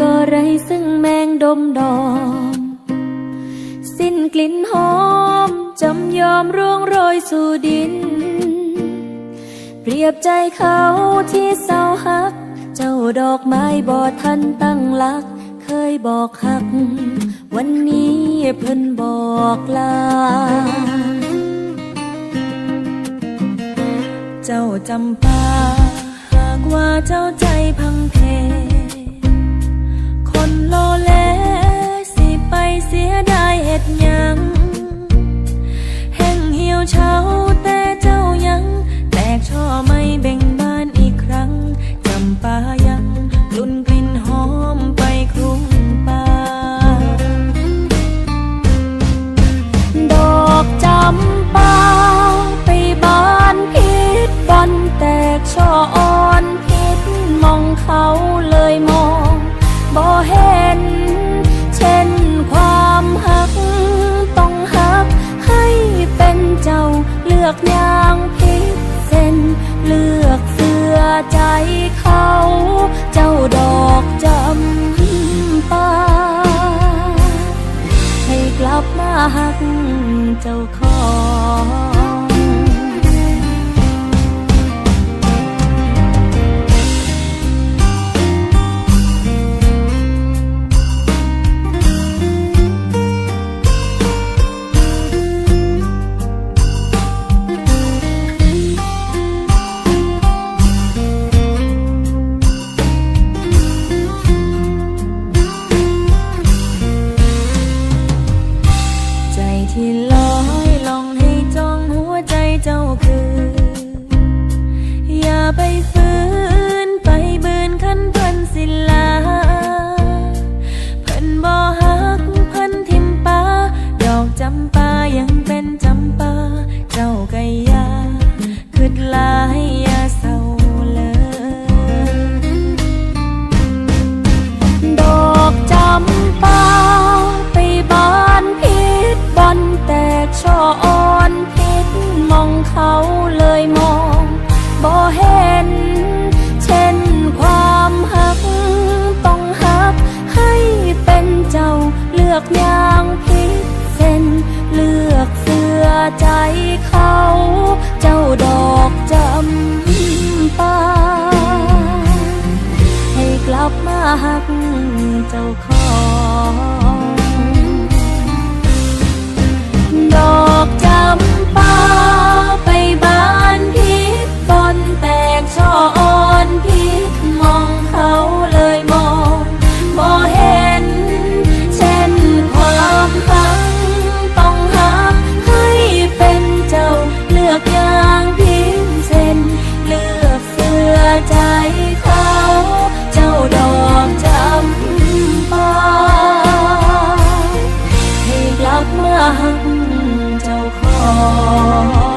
ก็ไรซึ่งแมงดมดอม สิ้นกลิ่นหอมจำยอมร่วงโรยสู่ดิน เปรียบใจเขาที่เศร้าหัก เจ้าดอกไม้บอทันตั้งหลัก เคยบอกหัก วันนี้เพิ่นบอกลาเจ้าจำปาหากว่าเจ้าใจพังเพ อกอย่างพิเศษเลือกเสื้อใจเขา เจ้าดอกจำปาให้กลับมาหักเจ้าข ลอยลองให้จ้องหัวใจเจ้าคือ อย่าไปฝืนไปเบืนขันเพิ่นสิลาเพิ่นบ่ฮักเพิ่นทิมปาดอกจำปายังเป็นจำปาเจ้าก็ย่ ช่ออ่อนพิษมองเขาเลยมองบ่เห็น เช่นความหักต้องหักให้เป็นเจ้าเลือกอย่างพิษเศษเลือกเสื้อใจเขา เจ้าดอกจำปาให้กลับมาหักเจ้าขอ ใจเขา เจ้าดอกจำปาให้กลับมาหัเจ้าขอ